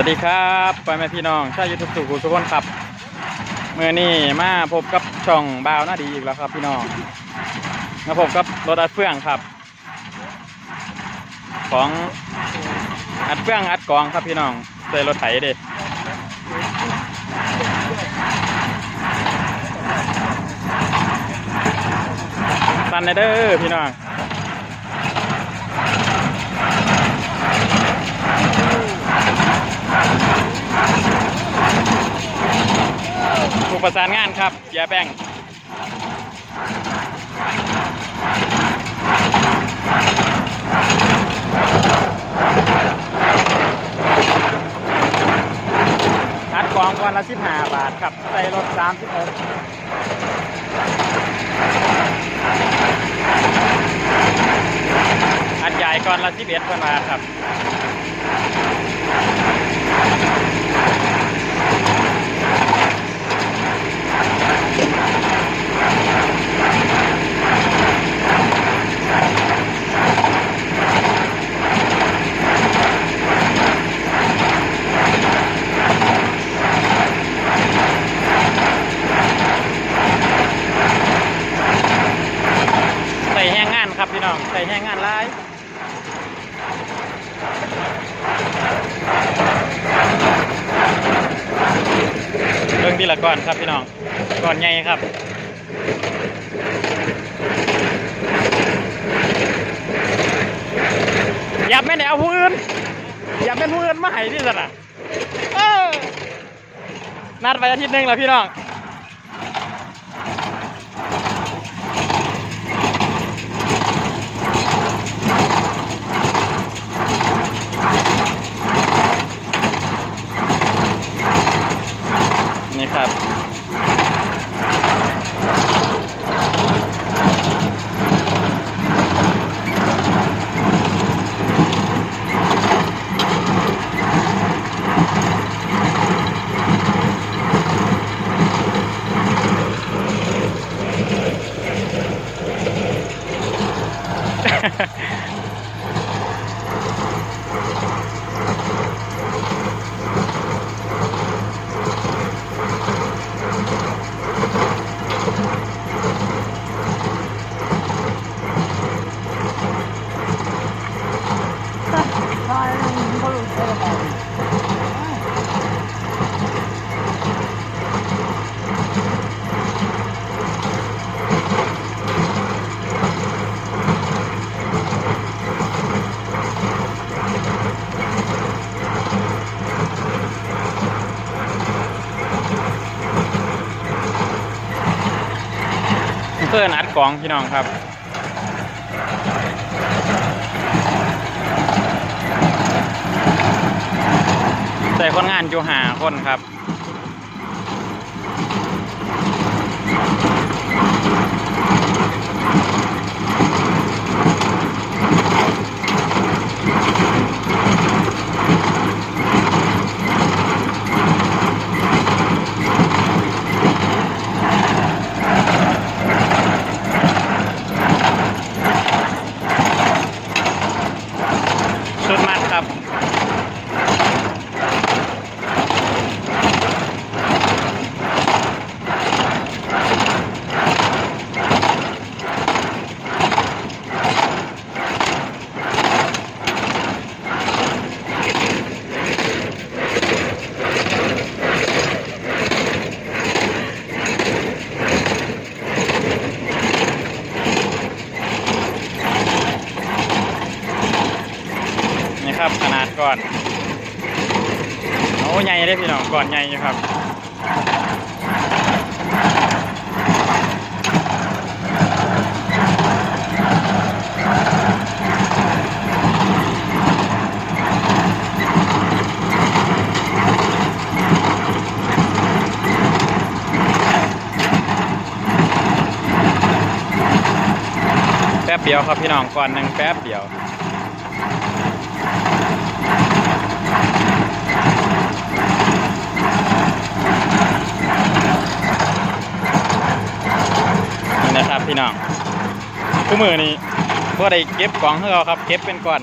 วัสดีครับพ่อแม่พี่น้องชาวยูทูบสุขุทุกคนครับเมื่อนี้มาพบกับช่องบาวหน้าดีอีกแล้วครับ พี่น้องมาพบกับรถอัดเฟื่องครับ ของอัดเฟื่องอัดกองครับพี่น้องใส่รถไถเด็สันในเด้อพี่น้อง ผู้ประสานงานครับเสียแบงคัดกองวันละสิบห้าบาทครับ ใส่รถสามสิบหกอัดใหญ่ก่อนละสิบเอ็ดคนมาครับ ใส่แห้งงานครับพี่น้อง ใส่แห้งงานหลายเรื่องที่ละก้อนครับพี่น้องก้อนใหญ่ครับอย่าไม่ได้เอาผู้อื่นอย่าเป็นผู้อื่นมาให้ที่สุดอะเออนัดไปอาทิตย์หนึ่งแล้วพี่น้อง นี่ครับ เพื่อนอัดกล่องพี่น้องครับใส่คนงานอยู่หาคนครับ ครับขนาดก่อนโอ้ใหญ่เลยพี่น้องก่อนใหญ่อยู่ครับแป๊บเดียวครับพี่น้องก่อนหนึ่งแป๊บเดียว นี่นะครับ พี่น้องคู่มือนี้เพื่อได้เก็บกล่องให้เราครับ เก็บเป็นก่อน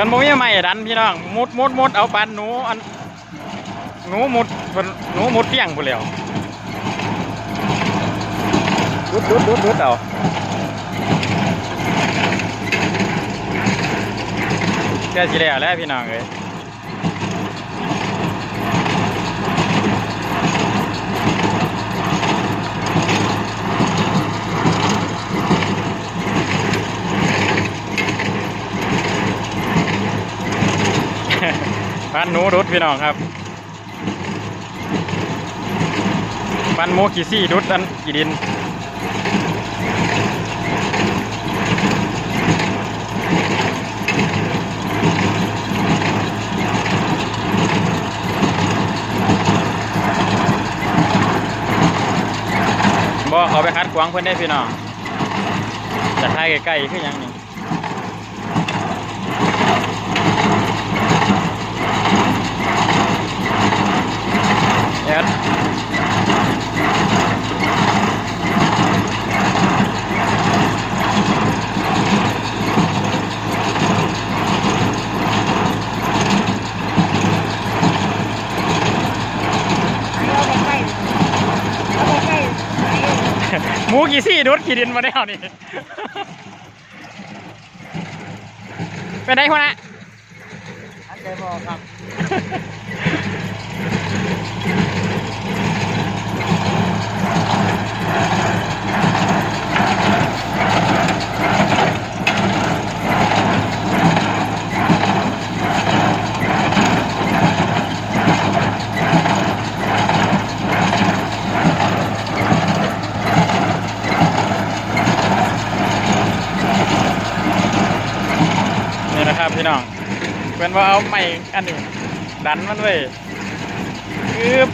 พิ่นบ่มีไม้ดันพี่น้องมุดมุดมุดเอาปันหนูอันหนูมุดเพิ่นหนูมุดเปี้ยงพุ่นแล้วดุดดุดดุดดุดเอาแค่สิแล้วแหล้วพี่น้องเอ้ย ปันหนูดุดพี่น้องครับ ปันหมูขี่ซี่ดุดอันกี่ดินบ่เขาไปคัดขวางเพื่อนได้พี่น้องจะถ่ายใกล้ๆคือหยังนี่ แอด หมูกี่ซี่ดุดกี่ดินมาได้เอานี่เป็นไงหัวหนะอันใจบอกครับ นี่นะครับพี่น้อง เป็นว่าเอาใหม่อันนี้ดันมันไว้ยคืบ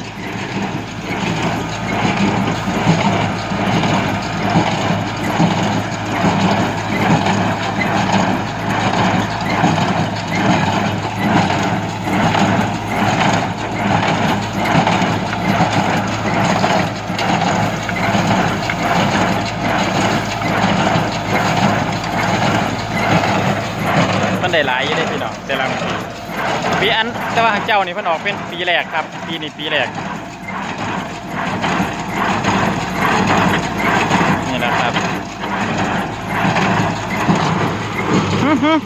ได้หลายอยู่ได้พี่น้องแต่ละปีปีอันแต่ว่าเจ้านี่เพิ่นออกเป็นปีแรกครับ ปีนี้ปีแรกนี่นะครับ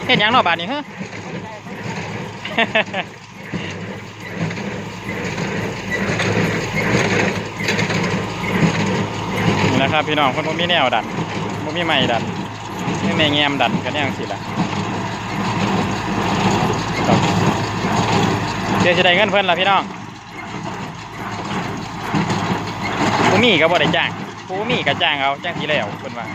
เห็นยังเนาะบาดนี้ฮะนะครับพี่น้องคนบ่มีแนวดันบ่มีไม้ดันมีแม่แงมดันกันอย่างสิล่ะครับ เดี๋ยวจะได้เงินเพิ่นละพี่น้องผู้มีก็บ่ได้จ้างผู้มีก็จ้างเอาจ้างทีแล้วเพิ่นว่า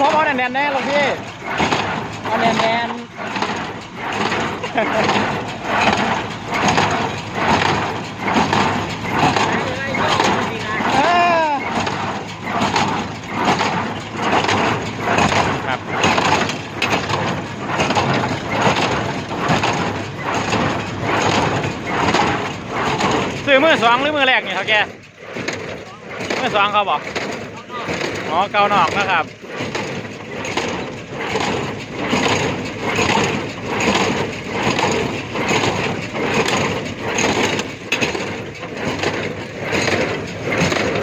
ผมเอาแน่นๆแน่ลูกพี่เอาแน่นๆเออครับซื้อมือ สองหรือมือแรกนี่เท่าแกมือสองเขาบอกอ๋อเกานอกนะครับ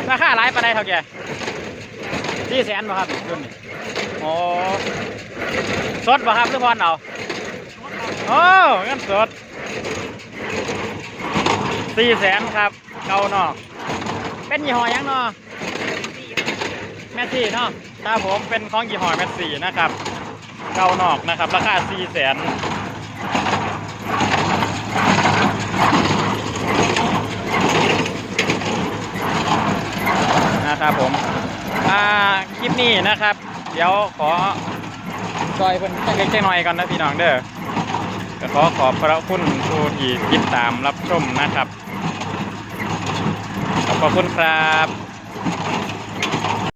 ราคาหลายปานใดเท่าแกสี่แสนบ่ครับรุ่นนี้โอ้สดบ่ครับหรือพรเอาโอ้เงินสด สี่แสนครับ เกานอก เป็นยี่ห้อยังเนาะแมสซี่เนาะครับผมเป็นของยี่ห้อแมสซี่นะครับ เกานอกนะครับ ราคาสี่แสนนะครับผมอ่าคลิปนี้นะครับ เดี๋ยวขอซอยเพิ่นเล็กจักน้อยก่อนนะพี่น้องเด้อ ก็ขอขอบพระคุณผู้ที่ติดตามรับชมนะครับ ขอบพระคุณครับ